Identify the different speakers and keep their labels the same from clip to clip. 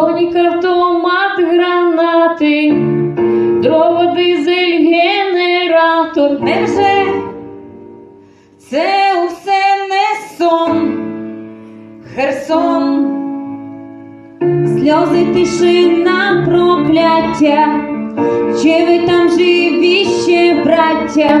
Speaker 1: Коні, автомат, гранати, дрова, дизель, генератор.
Speaker 2: Невже це усе не сон, Херсон, сльози тишина, прокляття, чи ви там живі ще, браття?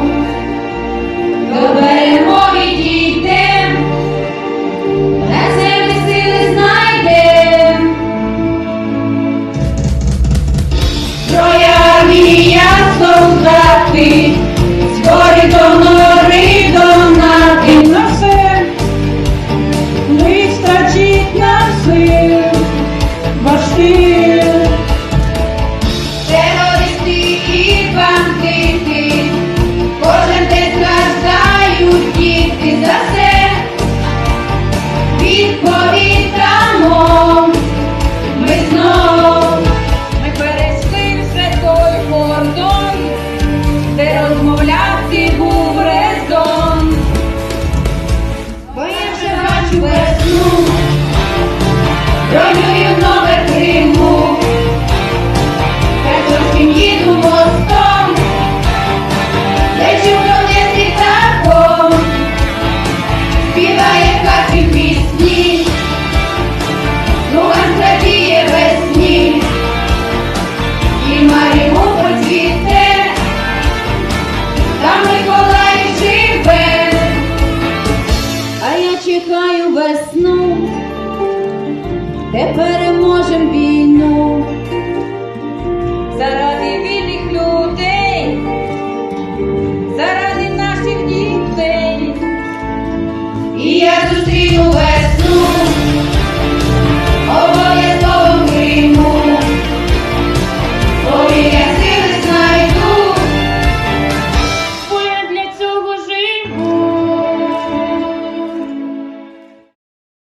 Speaker 2: see. чекаю весну, де переможем війну, заради вільних людей, заради наших дітей, і я зустріну.